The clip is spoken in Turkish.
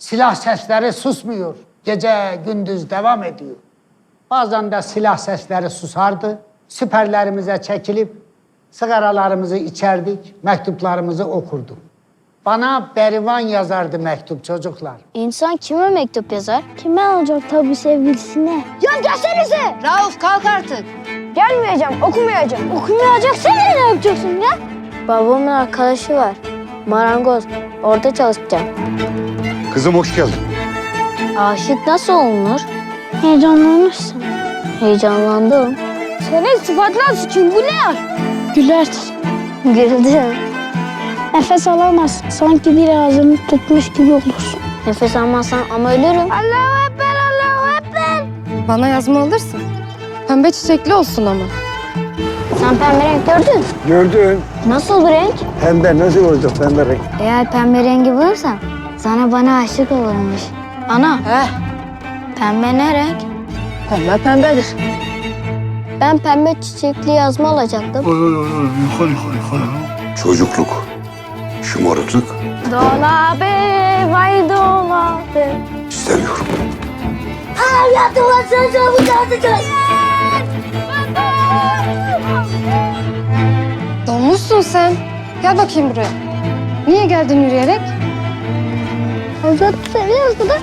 Silah sesleri susmuyor. Gece gündüz devam ediyor. Bazen de silah sesleri susardı. Süperlerimize çekilip sigaralarımızı içerdik, mektuplarımızı okurduk. Bana Berivan yazardı mektup çocuklar. İnsan kime mektup yazar? Kime alacak tabii sevgilisine? Ya gelsenize! Rauf kalk artık. Gelmeyeceğim, okumayacağım. Okumayacaksan ne yapacaksın ya? Babamın arkadaşı var. Marangoz. Orada çalışacağım. Kızım hoş geldin. Aşık nasıl olunur? Heyecanlanırsın. Heyecanlandım. Senin sıfatlar suçun bu ne? Gülersin. Güldüm. Nefes alamaz. Sanki bir ağzını tutmuş gibi olursun. Nefes almazsan ama ölürüm. Allahu Ekber, Allahu Ekber. Bana yazma alırsın. Pembe çiçekli olsun ama. Pembe renk gördün. mü? Gördün. Nasıl bu renk? Pembe nasıl oldu pembe renk? Eğer pembe rengi bulursan sana bana aşık olurmuş. Ana, Heh. pembe ne renk? Pembe pembedir. Ben pembe çiçekli yazma alacaktım. Çocukluk, şımarıklık Dolabı, vay dolabı. istemiyorum. Donmuşsun sen. Gel bakayım buraya. Niye geldin yürüyerek? Azat seviyorsun da